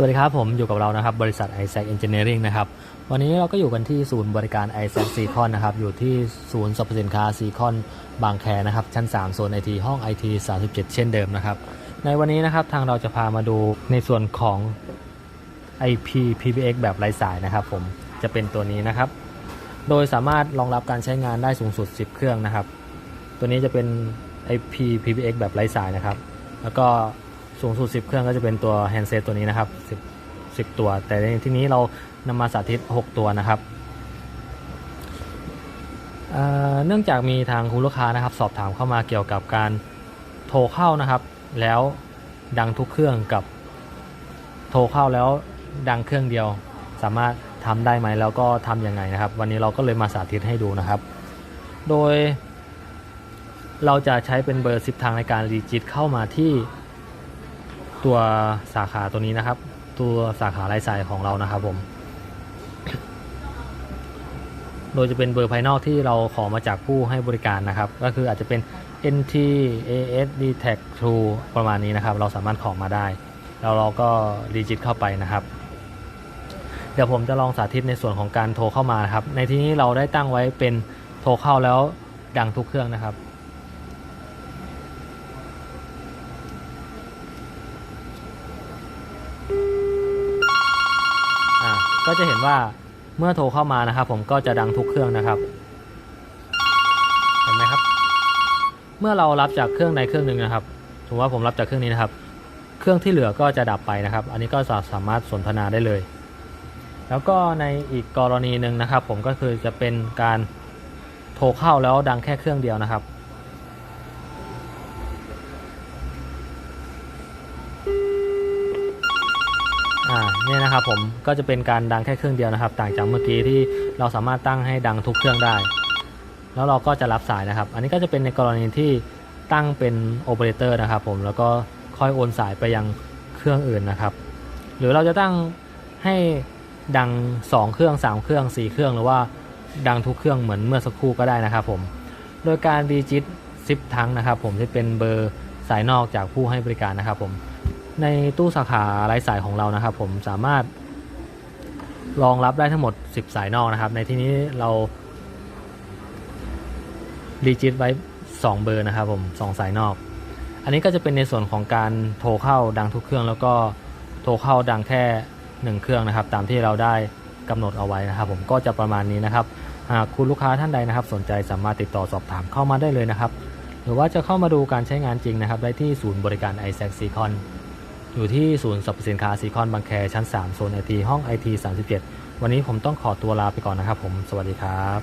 สวัสดีครับผมอยู่กับเรานะครับบริษัท i s a c Engineering นะครับวันนี้เราก็อยู่กันที่ศูนย์บริการ i s a c ซีคอนนะครับอยู่ที่ศูนย์สรรพสินค้าซีคอนบางแคนะครับชั้น3โซนไอทีห้อง IT 37 เช่นเดิมนะครับในวันนี้นะครับทางเราจะพามาดูในส่วนของ IP PBX แบบไร้สายนะครับผมจะเป็นตัวนี้นะครับ โดยสามารถรองรับการใช้งานได้สูงสุด 10 เครื่องนะครับ ตัวนี้จะเป็น IP PBX แบบไร้สายนะครับ แล้วก็ สูงสุด 10 เครื่องก็จะเป็นตัวแฮนด์เซตตัวนี้นะครับ 10 10 ตัว แต่ในที่นี้เรานำมาสาธิต 6 ตัวนะครับเเนื่องจากมีทางคุณลูกค้านะครับ สอบถามเข้ามาเกี่ยวกับการโทรเข้านะครับ แล้วดังทุกเครื่องกับโทรเข้าแล้วดังเครื่องเดียว สามารถทำได้ไหมแล้วก็ทำยังไงนะครับ วันนี้เราก็เลยมาสาธิตให้ดูนะครับ โดย เราจะใช้เป็นเบอร์ซิปทางในการรีจิตเข้ามาที่ ตัวสาขาตัวนี้นะครับ ตัวสาขาไร้สายของเรานะครับผม โดยจะเป็นเบอร์ภายนอกที่เราขอมาจากผู้ให้บริการนะครับ ก็คืออาจจะเป็น NT AS d t a c True ประมาณนี้นะครับ เราสามารถขอมาได้ แล้วเราก็รีจิตเข้าไปนะครับ เดี๋ยวผมจะลองสาธิตในส่วนของการโทรเข้ามานะครับ ในที่นี้เราได้ตั้งไว้เป็นโทรเข้าแล้วดังทุกเครื่องนะครับ อ่า ก็จะเห็นว่าเมื่อโทรเข้ามานะครับ ผมก็จะดังทุกเครื่องนะครับ เห็นไหมครับ เมื่อเรารับจากเครื่องในเครื่องหนึ่งนะครับถือว่าผมรับจากเครื่องนี้นะครับ เครื่องที่เหลือก็จะดับไปนะครับ อันนี้ก็สามารถสนทนาได้เลย แล้วก็ในอีกกรณีหนึ่งนะครับ ผมก็คือจะเป็นการโทรเข้าแล้วดังแค่เครื่องเดียวนะครับ อ่าเนี่ยนะครับผมก็จะเป็นการดังแค่เครื่องเดียวนะครับ ต่างจากเมื่อกี้ที่เราสามารถตั้งให้ดังทุกเครื่องได้ แล้วเราก็จะรับสายนะครับ อันนี้ก็จะเป็นในกรณีที่ตั้งเป็นโอเปอเรเตอร์นะครับผมแล้วก็ค่อยโอนสายไปยังเครื่องอื่นนะครับ หรือเราจะตั้งให้ดัง 2 เครื่อง 3 เครื่อง 4 เครื่องหรือว่าดังทุกเครื่องเหมือนเมื่อสักครู่ก็ได้นะครับผม โดยการดีจิตซิปทั้งนะครับผมที่เป็นเบอร์สายนอกจากผู้ให้บริการนะครับผม ในตู้สาขาไร้สายของเรานะครับ ผมสามารถรองรับได้ทั้งหมด 10 สายนอกนะครับ ในที่นี้เราดีจิตไว้ 2 เบอร์นะครับผม2สายนอก อันนี้ก็จะเป็นในส่วนของการโทรเข้าดังทุกเครื่อง แล้วก็โทรเข้าดังแค่ 1 เครื่องนะครับ ตามที่เราได้กำหนดเอาไว้นะครับ ผมก็จะประมาณนี้นะครับหากคุณลูกค้าท่านใดนะครับ สนใจสามารถติดต่อสอบถามเข้ามาได้เลยนะครับ หรือว่าจะเข้ามาดูการใช้งานจริงนะครับ ได้ที่ศูนย์บริการ i s a c ซีคอน อยู่ที่ศูนย์สรรพสินค้าซีคอนบางแคชั้น 3 โซนไอทีห้องไอที37 วันนี้ผมต้องขอตัวลาไปก่อนนะครับผม สวัสดีครับ